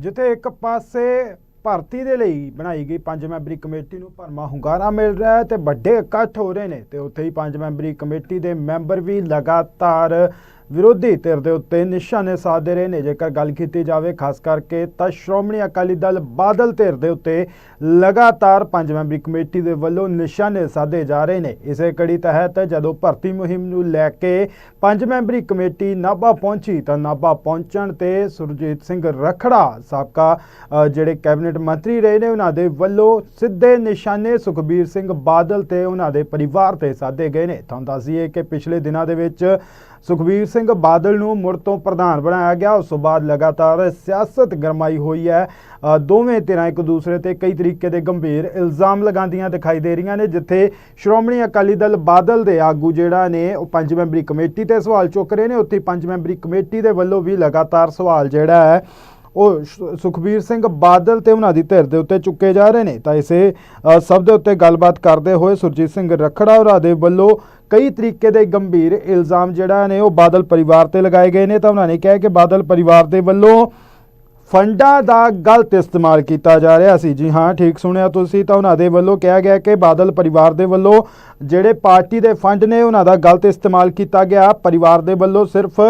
ਜਿੱਥੇ ਇੱਕ ਪਾਸੇ ਭਰਤੀ ਦੇ ਲਈ ਬਣਾਈ ਗਈ ਪੰਜ ਮੈਂਬਰੀ ਕਮੇਟੀ ਨੂੰ ਭਰਮਾ ਹੁੰਗਾਰਾ ਮਿਲ ਰਿਹਾ ਹੈ ਤੇ ਵੱਡੇ ਇਕੱਠ ਹੋ ਰਹੇ ਨੇ ਤੇ ਉੱਥੇ ਹੀ ਪੰਜ ਮੈਂਬਰੀ ਕਮੇਟੀ ਦੇ ਮੈਂਬਰ ਵੀ ਲਗਾਤਾਰ ਵਿਰੋਧੀ ਧਿਰ ਦੇ ਉੱਤੇ ਨਿਸ਼ਾਨੇ ਸਾਧਦੇ ਰਹੇ ਨੇ। ਜੇਕਰ ਗੱਲ ਕੀਤੀ ਜਾਵੇ, ਖਾਸ ਕਰਕੇ ਤਾਂ ਸ਼੍ਰੋਮਣੀ ਅਕਾਲੀ ਦਲ ਬਾਦਲ ਧਿਰ ਦੇ ਉੱਤੇ ਲਗਾਤਾਰ ਪੰਜ ਮੈਂਬਰੀ ਕਮੇਟੀ ਦੇ ਵੱਲੋਂ ਨਿਸ਼ਾਨੇ ਸਾਧੇ ਜਾ ਰਹੇ ਨੇ। ਇਸੇ ਕੜੀ ਤਹਿਤ ਜਦੋਂ ਭਰਤੀ ਮੁਹਿੰਮ ਨੂੰ ਲੈ ਕੇ ਪੰਜ ਮੈਂਬਰੀ ਕਮੇਟੀ ਨਾਭਾ ਪਹੁੰਚੀ, ਤਾਂ ਨਾਭਾ ਪਹੁੰਚਣ ਤੇ ਸੁਰਜੀਤ ਸਿੰਘ ਰਖੜਾ ਸਾਬਕਾ ਜਿਹੜੇ ਕੈਬਨਿਟ ਮੰਤਰੀ ਰਹੇ ਨੇ, ਉਹਨਾਂ ਦੇ ਵੱਲੋਂ ਸਿੱਧੇ ਨਿਸ਼ਾਨੇ ਸੁਖਬੀਰ ਸਿੰਘ ਬਾਦਲ ਤੇ ਉਹਨਾਂ ਦੇ ਪਰਿਵਾਰ ਤੇ ਸਾਧੇ ਗਏ ਨੇ। ਤੁਹਾਨੂੰ ਦੱਸੀਏ ਕਿ ਪਿਛਲੇ ਦਿਨਾਂ ਦੇ ਵਿੱਚ ਸੁਖਬੀਰ ਸਿੰਘ ਬਾਦਲ ਨੂੰ ਮੁੜ ਤੋਂ ਪ੍ਰਧਾਨ ਬਣਾਇਆ ਗਿਆ। ਉਸ ਤੋਂ ਬਾਅਦ ਲਗਾਤਾਰ ਸਿਆਸਤ ਗਰਮਾਈ ਹੋਈ ਹੈ। ਦੋਵੇਂ ਧਿਰਾਂ ਇੱਕ ਦੂਸਰੇ ਤੇ ਕਈ ਤਰੀਕੇ ਦੇ ਗੰਭੀਰ ਇਲਜ਼ਾਮ ਲਗਾਉਂਦੀਆਂ ਦਿਖਾਈ ਦੇ ਰਹੀਆਂ ਨੇ, ਜਿੱਥੇ ਸ਼੍ਰੋਮਣੀ ਅਕਾਲੀ ਦਲ ਬਾਦਲ ਦੇ ਆਗੂ ਜਿਹੜਾ ਨੇ, ਉਹ ਪੰਜ ਮੈਂਬਰੀ ਕਮੇਟੀ ਤੇ ਸਵਾਲ ਚੁੱਕ ਰਹੇ ਨੇ। ਉੱਥੇ ਪੰਜ ਮੈਂਬਰੀ ਕਮੇਟੀ ਦੇ ਵੱਲੋਂ ਵੀ ਲਗਾਤਾਰ ਸਵਾਲ ਜਿਹੜਾ ਹੈ ਉਹ ਸ਼- ਸੁਖਬੀਰ ਸਿੰਘ ਬਾਦਲ ਤੇ ਉਹਨਾਂ ਦੀ ਧਿਰ ਦੇ ਉੱਤੇ ਚੁੱਕੇ ਜਾ ਰਹੇ ਨੇ। ਤਾਂ ਇਸੇ ਸਭ ਦੇ ਉੱਤੇ ਗੱਲਬਾਤ ਕਰਦੇ ਹੋਏ ਸੁਰਜੀਤ ਸਿੰਘ ਰਖੜਾ ਹੋਰਾਂ ਦੇ ਵੱਲੋਂ ਕਈ ਤਰੀਕੇ ਦੇ ਗੰਭੀਰ ਇਲਜ਼ਾਮ ਜਿਹੜਾ ਨੇ ਉਹ ਬਾਦਲ ਪਰਿਵਾਰ ਤੇ ਲਗਾਏ ਗਏ ਨੇ। ਤਾਂ ਉਹਨਾਂ ਨੇ ਕਿਹਾ ਕਿ ਬਾਦਲ ਪਰਿਵਾਰ ਦੇ ਵੱਲੋਂ ਫੰਡਾਂ ਦਾ ਗਲਤ ਇਸਤੇਮਾਲ ਕੀਤਾ ਜਾ ਰਿਹਾ ਸੀ। ਜੀ ਹਾਂ, ਠੀਕ ਸੁਣਿਆ ਤੁਸੀਂ। ਤਾਂ ਉਹਨਾਂ ਦੇ ਵੱਲੋਂ ਕਿਹਾ ਗਿਆ ਕਿ ਬਾਦਲ ਪਰਿਵਾਰ ਦੇ ਵੱਲੋਂ ਜਿਹੜੇ ਪਾਰਟੀ ਦੇ ਫੰਡ ਨੇ, ਉਹਨਾਂ ਦਾ ਗਲਤ ਇਸਤੇਮਾਲ ਕੀਤਾ ਗਿਆ। ਪਰਿਵਾਰ ਦੇ ਵੱਲੋਂ ਸਿਰਫ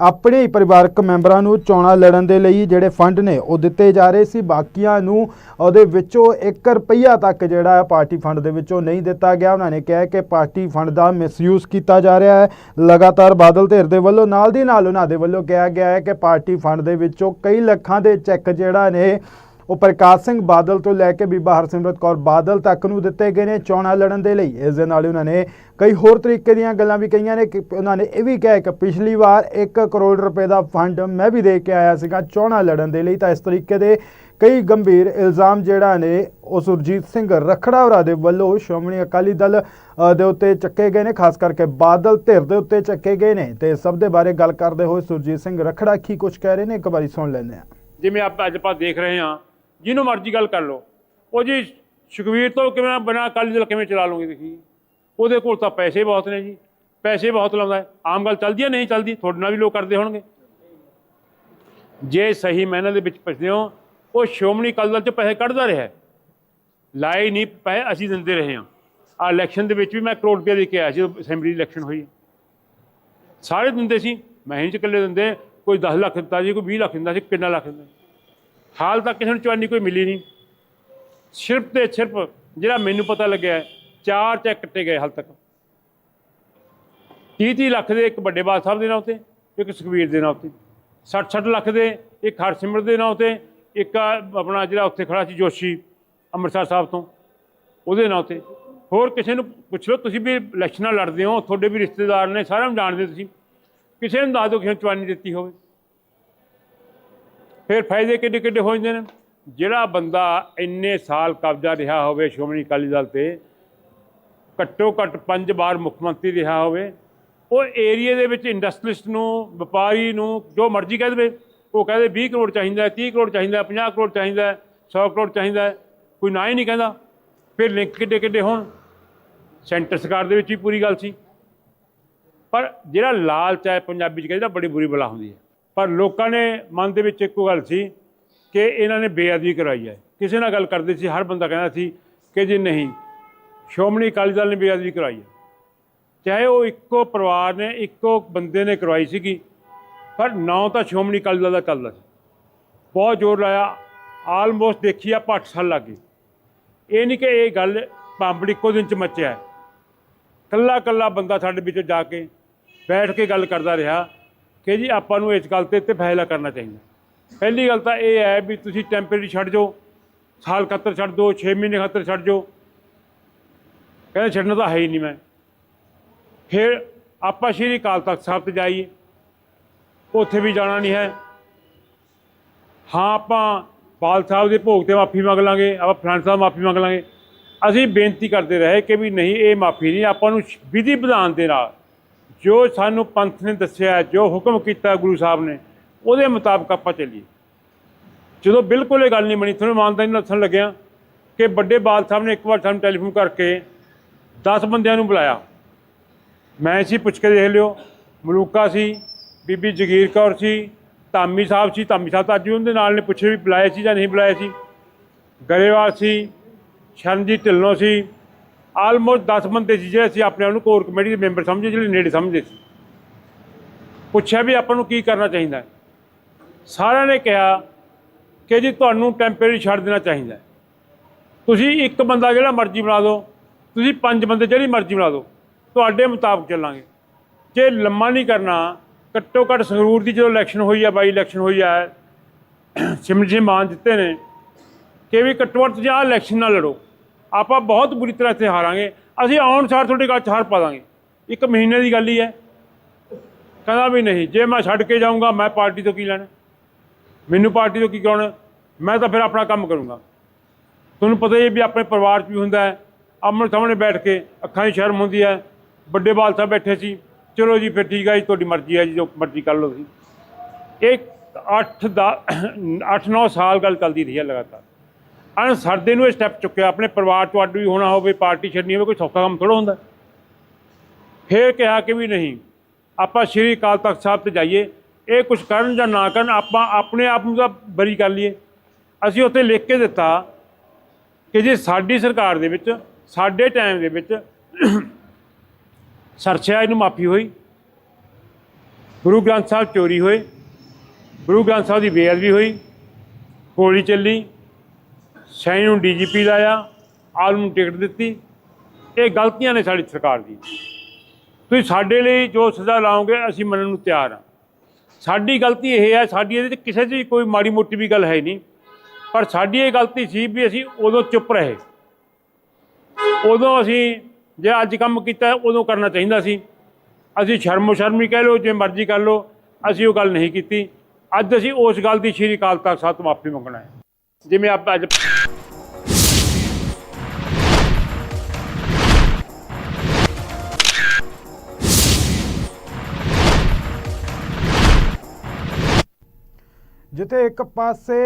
ਆਪਣੇ ਹੀ ਪਰਿਵਾਰਕ ਮੈਂਬਰਾਂ ਨੂੰ ਚੋਣਾਂ ਲੜਨ ਦੇ ਲਈ ਜਿਹੜੇ ਫੰਡ ਨੇ ਉਹ ਦਿੱਤੇ ਜਾ ਰਹੇ ਸੀ। ਬਾਕੀਆਂ ਨੂੰ ਉਹਦੇ ਵਿੱਚੋਂ 1 ਰੁਪਈਆ ਤੱਕ ਜਿਹੜਾ ਹੈ ਪਾਰਟੀ ਫੰਡ ਦੇ ਵਿੱਚੋਂ ਨਹੀਂ ਦਿੱਤਾ ਗਿਆ। ਉਹਨਾਂ ਨੇ ਕਿਹਾ ਕਿ ਪਾਰਟੀ ਫੰਡ ਦਾ ਮਿਸਯੂਜ਼ ਕੀਤਾ ਜਾ ਰਿਹਾ ਹੈ। ਲਗਾਤਾਰ ਬਾਦਲ ਧਿਰ ਦੇ ਵੱਲੋਂ, ਨਾਲ ਦੀ ਨਾਲ ਉਹਨਾਂ ਦੇ ਵੱਲੋਂ ਕਿਹਾ ਗਿਆ ਹੈ ਕਿ ਪਾਰਟੀ ਫੰਡ ਦੇ ਵਿੱਚੋਂ ਕਈ ਲੱਖਾਂ ਦੇ ਚੈੱਕ ਜਿਹੜਾ ਨੇ ਉਹ ਪ੍ਰਕਾਸ਼ ਸਿੰਘ ਬਾਦਲ ਤੋਂ ਲੈ ਕੇ ਬੀਬਾ ਹਰਸਿਮਰਤ ਕੌਰ ਬਾਦਲ ਤੱਕ ਨੂੰ ਦਿੱਤੇ ਗਏ ਨੇ ਚੋਣਾਂ ਲੜਨ ਦੇ ਲਈ। ਇਸ ਦੇ ਨਾਲ ਹੀ ਉਹਨਾਂ ਨੇ ਕਈ ਹੋਰ ਤਰੀਕੇ ਦੀਆਂ ਗੱਲਾਂ ਵੀ ਕਹੀਆਂ ਨੇ ਕਿ ਉਹਨਾਂ ਨੇ ਇਹ ਵੀ ਕਿਹਾ ਕਿ ਪਿਛਲੀ ਵਾਰ 1 ਕਰੋੜ ਰੁਪਏ ਦਾ ਫੰਡ ਮੈਂ ਵੀ ਦੇ ਕੇ ਆਇਆ ਸੀਗਾ ਚੋਣਾਂ ਲੜਨ ਦੇ ਲਈ। ਤਾਂ ਇਸ ਤਰੀਕੇ ਦੇ ਕਈ ਗੰਭੀਰ ਇਲਜ਼ਾਮ ਜਿਹੜਾ ਨੇ ਉਹ ਸੁਰਜੀਤ ਸਿੰਘ ਰਖੜਾ ਹੋਰਾਂ ਦੇ ਵੱਲੋਂ ਸ਼੍ਰੋਮਣੀ ਅਕਾਲੀ ਦਲ ਦੇ ਉੱਤੇ ਚੱਕੇ ਗਏ ਨੇ, ਖਾਸ ਕਰਕੇ ਬਾਦਲ ਧਿਰ ਦੇ ਉੱਤੇ ਚੱਕੇ ਗਏ ਨੇ। ਤੇ ਸਭ ਦੇ ਬਾਰੇ ਗੱਲ ਕਰਦੇ ਹੋਏ ਸੁਰਜੀਤ ਸਿੰਘ ਰਖੜਾ ਕੀ ਕੁਝ ਕਹਿ ਰਹੇ ਨੇ? ਇੱਕ ਵਾਰੀ ਸੁਣ ਲੈਂਦੇ ਹਾਂ। ਜਿਵੇਂ ਆਪਾਂ ਅੱਜ ਆਪਾਂ ਦੇਖ ਰਹੇ ਹਾਂ ਜਿਹਨੂੰ ਮਰਜ਼ੀ ਗੱਲ ਕਰ ਲਓ। ਉਹ ਜੀ ਸੁਖਵੀਰ ਤੋਂ ਕਿਵੇਂ ਬਿਨਾਂ ਅਕਾਲੀ ਦਲ ਕਿਵੇਂ ਚਲਾ ਲਓਗੇ ਤੁਸੀਂ? ਉਹਦੇ ਕੋਲ ਤਾਂ ਪੈਸੇ ਬਹੁਤ ਨੇ ਜੀ। ਪੈਸੇ ਬਹੁਤ ਲਾਉਂਦਾ ਹੈ। ਆਮ ਗੱਲ ਚੱਲਦੀ ਹੈ ਨਹੀਂ ਚੱਲਦੀ? ਤੁਹਾਡੇ ਨਾਲ ਵੀ ਲੋਕ ਕਰਦੇ ਹੋਣਗੇ। ਜੇ ਸਹੀ ਮੈਨੇ ਦੇ ਵਿੱਚ ਪੁੱਛਦੇ ਹੋ, ਉਹ ਸ਼੍ਰੋਮਣੀ ਅਕਾਲੀ ਦਲ ਚ ਪੈਸੇ ਕੱਢਦਾ ਰਿਹਾ ਲਾਏ ਨਹੀਂ, ਪੈਸੇ ਅਸੀਂ ਦਿੰਦੇ ਰਹੇ ਹਾਂ। ਆ ਇਲੈਕਸ਼ਨ ਦੇ ਵਿੱਚ ਵੀ ਮੈਂ ਕਰੋੜ ਰੁਪਏ ਦੇ ਕੇ ਆਇਆ ਸੀ ਜਦੋਂ ਅਸੈਂਬਲੀ ਇਲੈਕਸ਼ਨ ਹੋਈ। ਸਾਰੇ ਦਿੰਦੇ ਸੀ। ਮੈਂ ਹੀ ਚ ਇਕੱਲੇ ਦਿੰਦੇ। ਕੋਈ 10 ਲੱਖ ਦਿੱਤਾ ਜੀ ਕੋਈ 20 ਲੱਖ ਦਿੰਦਾ ਸੀ, ਕਿੰਨਾ ਲੱਖ ਦਿੰਦਾ ਹਾਲ ਤੱਕ ਕਿਸੇ ਨੂੰ ਚਵਾਨੀ ਕੋਈ ਮਿਲੀ ਨਹੀਂ। ਸਿਰਫ ਤੇ ਸਿਰਫ ਜਿਹੜਾ ਮੈਨੂੰ ਪਤਾ ਲੱਗਿਆ, ਚਾਰ ਚੈੱਕ ਕੱਟੇ ਗਏ ਹਾਲ ਤੱਕ। 30-30 ਲੱਖ ਦੇ ਇੱਕ ਵੱਡੇ ਬਾਦ ਸਾਹਿਬ ਦੇ ਨਾਂ ਉਤੇ, ਇੱਕ ਸੁਖਵੀਰ ਦੇ ਨਾਂ ਉਤੇ। 60-60 ਲੱਖ ਦੇ, ਇੱਕ ਹਰਸਿਮਰਤ ਦੇ ਨਾਂ ਉਤੇ, ਇੱਕ ਆਪਣਾ ਜਿਹੜਾ ਉੱਥੇ ਖੜਾ ਸੀ ਜੋਸ਼ੀ ਅੰਮ੍ਰਿਤਸਰ ਸਾਹਿਬ ਤੋਂ, ਉਹਦੇ ਨਾਂ ਉਤੇ। ਹੋਰ ਕਿਸੇ ਨੂੰ ਪੁੱਛ ਲਓ, ਤੁਸੀਂ ਵੀ ਇਲੈਕਸ਼ਨਾਂ ਲੜਦੇ ਹੋ, ਤੁਹਾਡੇ ਵੀ ਰਿਸ਼ਤੇਦਾਰ ਨੇ, ਸਾਰਿਆਂ ਨੂੰ ਜਾਣਦੇ ਤੁਸੀਂ। ਕਿਸੇ ਨੂੰ ਦੱਸ ਦਿਓ ਕਿਸੇ ਨੂੰ ਚਵਾਨੀ ਦਿੱਤੀ ਹੋਵੇ। ਫਿਰ ਫਾਇਦੇ ਕਿੱਡੇ ਕਿੱਡੇ ਹੋ ਜਾਂਦੇ ਨੇ? ਜਿਹੜਾ ਬੰਦਾ ਇੰਨੇ ਸਾਲ ਕਬਜ਼ਾ ਰਿਹਾ ਹੋਵੇ ਸ਼੍ਰੋਮਣੀ ਅਕਾਲੀ ਦਲ ਤੇ ਘੱਟੋ ਘੱਟ ਪੰਜ ਵਾਰ ਮੁੱਖ ਮੰਤਰੀ ਰਿਹਾ ਹੋਵੇ ਉਹ ਏਰੀਏ ਦੇ ਵਿੱਚ ਇੰਡਸਟਰੀਲਿਸਟ ਨੂੰ ਵਪਾਰੀ ਨੂੰ ਜੋ ਮਰਜ਼ੀ ਕਹਿ ਦੇਵੇ ਉਹ ਕਹਦੇ 20 ਕਰੋੜ ਚਾਹੀਦਾ ਹੈ, 30 ਕਰੋੜ ਚਾਹੀਦਾ ਹੈ, 50 ਕਰੋੜ ਚਾਹੀਦਾ ਹੈ, 100 ਕਰੋੜ ਚਾਹੀਦਾ ਕੋਈ ਨਾ ਹੀ ਨਹੀਂ ਕਹਿੰਦਾ। ਫਿਰ ਲਿੰਕ ਕਿੱਡੇ ਕਿੱਡੇ ਹੋਣ? ਸੈਂਟਰ ਸਰਕਾਰ ਦੇ ਵਿੱਚ ਵੀ ਪੂਰੀ ਗੱਲ ਸੀ। ਪਰ ਜਿਹੜਾ ਲਾਲਚ ਹੈ ਪੰਜਾਬੀ ਚ ਕਹਿੰਦਾ ਬੜੀ ਬੁਰੀ ਬਲਾ ਹੁੰਦੀ ਹੈ। ਪਰ ਲੋਕਾਂ ਨੇ ਮਨ ਦੇ ਵਿੱਚ ਇੱਕੋ ਗੱਲ ਸੀ ਕਿ ਇਹਨਾਂ ਨੇ ਬੇਅਦਬੀ ਕਰਾਈ ਹੈ। ਕਿਸੇ ਨਾਲ ਗੱਲ ਕਰਦੇ ਸੀ, ਹਰ ਬੰਦਾ ਕਹਿੰਦਾ ਸੀ ਕਿ ਜੀ ਨਹੀਂ, ਸ਼੍ਰੋਮਣੀ ਅਕਾਲੀ ਦਲ ਨੇ ਬੇਅਦਬੀ ਕਰਾਈ ਹੈ। ਚਾਹੇ ਉਹ ਇੱਕੋ ਪਰਿਵਾਰ ਨੇ, ਇੱਕੋ ਬੰਦੇ ਨੇ ਕਰਵਾਈ ਸੀਗੀ, ਪਰ ਨਾਂ ਤਾਂ ਸ਼੍ਰੋਮਣੀ ਅਕਾਲੀ ਦਲ ਦਾ ਚੱਲਦਾ ਸੀ। ਬਹੁਤ ਜ਼ੋਰ ਲਾਇਆ ਆਲਮੋਸਟ ਦੇਖੀ ਆ ਪੱਟ ਸਾਲ ਲੱਗ ਗਏ ਇਹ ਨਹੀਂ ਕਿ ਇਹ ਗੱਲ ਭਾਂਬੜ ਇੱਕੋ ਦਿਨ ਚ ਮੱਚਿਆ ਹੈ। ਕੱਲਾ ਕੱਲਾ ਬੰਦਾ ਸਾਡੇ ਵਿੱਚ ਜਾ ਕੇ ਬੈਠ ਕੇ ਗੱਲ ਕਰਦਾ ਰਿਹਾ। ਕਿ ਜੀ ਆਪਾਂ ਨੂੰ ਇਸ ਗੱਲ ਤੇ ਤੇ ਫੈਸਲਾ ਕਰਨਾ ਚਾਹੀਦਾ। ਪਹਿਲੀ ਗੱਲ ਤਾਂ ਇਹ ਹੈ ਵੀ ਤੁਸੀਂ ਟੈਂਪਰੇਰੀ ਛੱਡ ਜਾਓ, ਸਾਲ ਖਾਤਰ ਛੱਡ ਦਿਓ 6 ਮਹੀਨੇ ਖਾਤਰ ਛੱਡ ਜਾਓ। ਕਹਿੰਦੇ ਛੱਡਣਾ ਤਾਂ ਹੈ ਹੀ ਨਹੀਂ ਮੈਂ। ਫਿਰ ਆਪਾਂ ਸ਼੍ਰੀ ਅਕਾਲ ਤਖਤ ਸਾਹਿਬ ਤੇ ਜਾਈਏ। ਉੱਥੇ ਵੀ ਜਾਣਾ ਨਹੀਂ ਹੈ। ਹਾਂ, ਆਪਾਂ ਪਾਲ ਸਾਹਿਬ ਦੇ ਭੋਗ ਤੇ ਮਾਫੀ ਮੰਗ ਲਾਂਗੇ, ਆਪਾਂ ਫਲਾਣ ਸਾਹਿਬ ਮਾਫੀ ਮੰਗ ਲਾਂਗੇ। ਅਸੀਂ ਬੇਨਤੀ ਕਰਦੇ ਰਹੇ ਕਿ ਵੀ ਨਹੀਂ, ਇਹ ਮਾਫੀ ਨਹੀਂ, ਆਪਾਂ ਨੂੰ ਵਿਧੀ ਵਿਧਾਨ ਦੇ ਨਾਲ ਜੋ ਸਾਨੂੰ ਪੰਥ ਨੇ ਦੱਸਿਆ, ਜੋ ਹੁਕਮ ਕੀਤਾ ਗੁਰੂ ਸਾਹਿਬ ਨੇ, ਉਹਦੇ ਮੁਤਾਬਕ ਆਪਾਂ ਚੱਲੀਏ। ਜਦੋਂ ਬਿਲਕੁਲ ਇਹ ਗੱਲ ਨਹੀਂ ਬਣੀ, ਤੁਹਾਨੂੰ ਇਮਾਨਦਾਰੀ ਨਾਲ ਦੱਸਣ ਲੱਗਿਆ ਕਿ ਵੱਡੇ ਬਾਲ ਸਾਹਿਬ ਨੇ ਇੱਕ ਵਾਰ ਸਾਨੂੰ ਟੈਲੀਫੋਨ ਕਰਕੇ 10 ਬੰਦਿਆਂ ਨੂੰ ਬੁਲਾਇਆ। ਮੈਂ ਸੀ, ਪੁੱਛ ਕੇ ਦੇਖ ਲਿਓ, ਮਲੂਕਾ ਸੀ, ਬੀਬੀ ਜਗੀਰ ਕੌਰ ਸੀ, ਧਾਮੀ ਸਾਹਿਬ ਸੀ, ਧਾਮੀ ਸਾਹਿਬ ਤਾਂ ਅੱਜ ਵੀ ਉਹਦੇ ਨਾਲ ਨੇ, ਪੁੱਛੇ ਵੀ ਬੁਲਾਏ ਸੀ ਜਾਂ ਨਹੀਂ ਬੁਲਾਏ ਸੀ। ਗਰੇਵਾਲ ਸੀ, ਸ਼ਰਨਜੀਤ ਢਿੱਲੋਂ ਸੀ ਆਲਮੋਸਟ 10 ਬੰਦੇ ਸੀ ਜਿਹੜੇ ਅਸੀਂ ਆਪਣੇ ਆਪ ਨੂੰ ਕੋਰ ਕਮੇਟੀ ਦੇ ਮੈਂਬਰ ਸਮਝੇ, ਜਿਹੜੇ ਨੇੜੇ ਸਮਝਦੇ ਸੀ। ਪੁੱਛਿਆ ਵੀ ਆਪਾਂ ਨੂੰ ਕੀ ਕਰਨਾ ਚਾਹੀਦਾ ਹੈ। ਸਾਰਿਆਂ ਨੇ ਕਿਹਾ ਕਿ ਜੀ ਤੁਹਾਨੂੰ ਟੈਂਪਰੇਰੀ ਛੱਡ ਦੇਣਾ ਚਾਹੀਦਾ ਤੁਸੀਂ ਇੱਕ ਬੰਦਾ ਜਿਹੜਾ ਮਰਜ਼ੀ ਬਣਾ ਦਿਓ, ਤੁਸੀਂ ਪੰਜ ਬੰਦੇ ਜਿਹੜੀ ਮਰਜ਼ੀ ਬਣਾ ਦਿਓ, ਤੁਹਾਡੇ ਮੁਤਾਬਕ ਚੱਲਾਂਗੇ। ਜੇ ਲੰਮਾ ਨਹੀਂ ਕਰਨਾ, ਘੱਟੋ ਘੱਟ ਸੰਗਰੂਰ ਦੀ ਜਦੋਂ ਇਲੈਕਸ਼ਨ ਹੋਈ ਆ, ਬਾਈ ਇਲੈਕਸ਼ਨ ਹੋਈ ਆ ਸਿਮਰਨ ਸਿੰਘ ਮਾਨ ਜਿੱਤੇ ਨੇ, ਕਿ ਵੀ ਘੱਟੋ ਘੱਟ ਤੁਸੀਂ ਆਹ ਇਲੈਕਸ਼ਨ ਨਾਲ ਲੜੋ। ਆਪਾਂ ਬਹੁਤ ਬੁਰੀ ਤਰ੍ਹਾਂ ਇੱਥੇ ਹਾਰਾਂਗੇ। ਅਸੀਂ ਆਉਣ ਸਾਰ ਤੁਹਾਡੇ ਗੱਲ 'ਚ ਹਾਰ ਪਾ ਦਾਂਗੇ। ਇੱਕ ਮਹੀਨੇ ਦੀ ਗੱਲ ਹੀ ਹੈ। ਕਹਿੰਦਾ ਵੀ ਨਹੀਂ, ਜੇ ਮੈਂ ਛੱਡ ਕੇ ਜਾਊਂਗਾ, ਮੈਂ ਪਾਰਟੀ ਤੋਂ ਕੀ ਲੈਣਾ? ਮੈਨੂੰ ਪਾਰਟੀ ਤੋਂ ਕੀ ਕਰਾਉਣਾ? ਮੈਂ ਤਾਂ ਫਿਰ ਆਪਣਾ ਕੰਮ ਕਰੂੰਗਾ। ਤੁਹਾਨੂੰ ਪਤਾ ਹੀ ਵੀ ਆਪਣੇ ਪਰਿਵਾਰ 'ਚ ਵੀ ਹੁੰਦਾ ਹੈ। ਆਮਣ ਸਾਹਮਣੇ ਬੈਠ ਕੇ ਅੱਖਾਂ 'ਚ ਸ਼ਰਮ ਹੁੰਦੀ ਹੈ। ਵੱਡੇ ਬਾਲ ਸਾਹਿਬ ਬੈਠੇ ਸੀ। ਚਲੋ ਜੀ, ਫਿਰ ਠੀਕ ਹੈ ਜੀ, ਤੁਹਾਡੀ ਮਰਜ਼ੀ ਹੈ ਜੀ, ਜੋ ਮਰਜ਼ੀ ਕਰ ਲਓ ਤੁਸੀਂ। ਇਹ 8 ਦਾ 8-9 ਸਾਲ ਗੱਲ ਚੱਲਦੀ ਰਹੀ ਹੈ ਲਗਾਤਾਰ। ਅਣ ਸਰਦੇ ਨੂੰ ਇਹ ਸਟੈਪ ਚੁੱਕਿਆ, ਆਪਣੇ ਪਰਿਵਾਰ ਤੋਂ ਅੱਡ ਵੀ ਹੋਣਾ ਹੋਵੇ, ਪਾਰਟੀ ਛੱਡਣੀ ਹੋਵੇ, ਕੋਈ ਸੌਖਾ ਕੰਮ ਥੋੜਾ ਹੁੰਦਾ। ਫੇਰ ਕਿਹਾ ਕਿ ਵੀ ਨਹੀਂ, ਆਪਾਂ ਸ਼੍ਰੀ ਅਕਾਲ ਤਖਤ ਸਾਹਿਬ ਤੇ ਜਾਈਏ, ਇਹ ਕੁਝ ਕਰਨ ਜਾਂ ਨਾ ਕਰਨ, ਆਪਾਂ ਆਪਣੇ ਆਪ ਨੂੰ ਤਾਂ ਬਰੀ ਕਰ ਲਈਏ। ਅਸੀਂ ਉੱਥੇ ਲਿਖ ਕੇ ਦਿੱਤਾ ਕਿ ਜੇ ਸਾਡੀ ਸਰਕਾਰ ਦੇ ਵਿੱਚ, ਸਾਡੇ ਟਾਈਮ ਦੇ ਵਿੱਚ ਸਰਛਾਈ ਨੂੰ ਮਾਫੀ ਹੋਈ, ਗੁਰੂ ਗ੍ਰੰਥ ਸਾਹਿਬ ਚੋਰੀ ਹੋਏ, ਗੁਰੂ ਗ੍ਰੰਥ ਸਾਹਿਬ ਦੀ ਬੇਅਦਬੀ ਹੋਈ, ਗੋਲੀ ਚੱਲੀ ਸੈਣੀ ਨੂੰ ਡੀਜੀਪੀ ਲਾਇਆ ਆਲਮ ਨੂੰ ਟਿਕਟ ਦਿੱਤੀ। ਇਹ ਗਲਤੀਆਂ ਨੇ ਸਾਡੀ ਸਰਕਾਰ ਦੀ। ਤੁਸੀਂ ਸਾਡੇ ਲਈ ਜੋ ਸਜ਼ਾ ਲਾਓਗੇ, ਅਸੀਂ ਮੰਨਣ ਨੂੰ ਤਿਆਰ ਹਾਂ। ਸਾਡੀ ਗਲਤੀ ਇਹ ਹੈ, ਸਾਡੀ ਇਹਦੇ 'ਚ ਕਿਸੇ 'ਚ ਕੋਈ ਮਾੜੀ ਮੋਟੀ ਵੀ ਗੱਲ ਹੈ ਨਹੀਂ। ਪਰ ਸਾਡੀ ਇਹ ਗਲਤੀ ਸੀ ਵੀ ਅਸੀਂ ਉਦੋਂ ਚੁੱਪ ਰਹੇ। ਉਦੋਂ ਅਸੀਂ ਜੇ ਅੱਜ ਕੰਮ ਕੀਤਾ, ਉਦੋਂ ਕਰਨਾ ਚਾਹੀਦਾ ਸੀ। ਅਸੀਂ ਸ਼ਰਮੋ ਸ਼ਰਮੀ ਕਹਿ ਲਓ ਜੇ ਮਰਜ਼ੀ ਕਰ ਲਓ, ਅਸੀਂ ਉਹ ਗੱਲ ਨਹੀਂ ਕੀਤੀ। ਅੱਜ ਅਸੀਂ ਉਸ ਗੱਲ ਦੀ ਸ਼੍ਰੀ ਅਕਾਲ ਤਖਤ ਸਾਹਿਬ ਤੋਂ ਮਾਫੀ ਮੰਗਣਾ ਹੈ। ਜਿਵੇਂ ਆਪਾਂ ਅੱਜ ਜਿੱਥੇ ਇੱਕ ਪਾਸੇ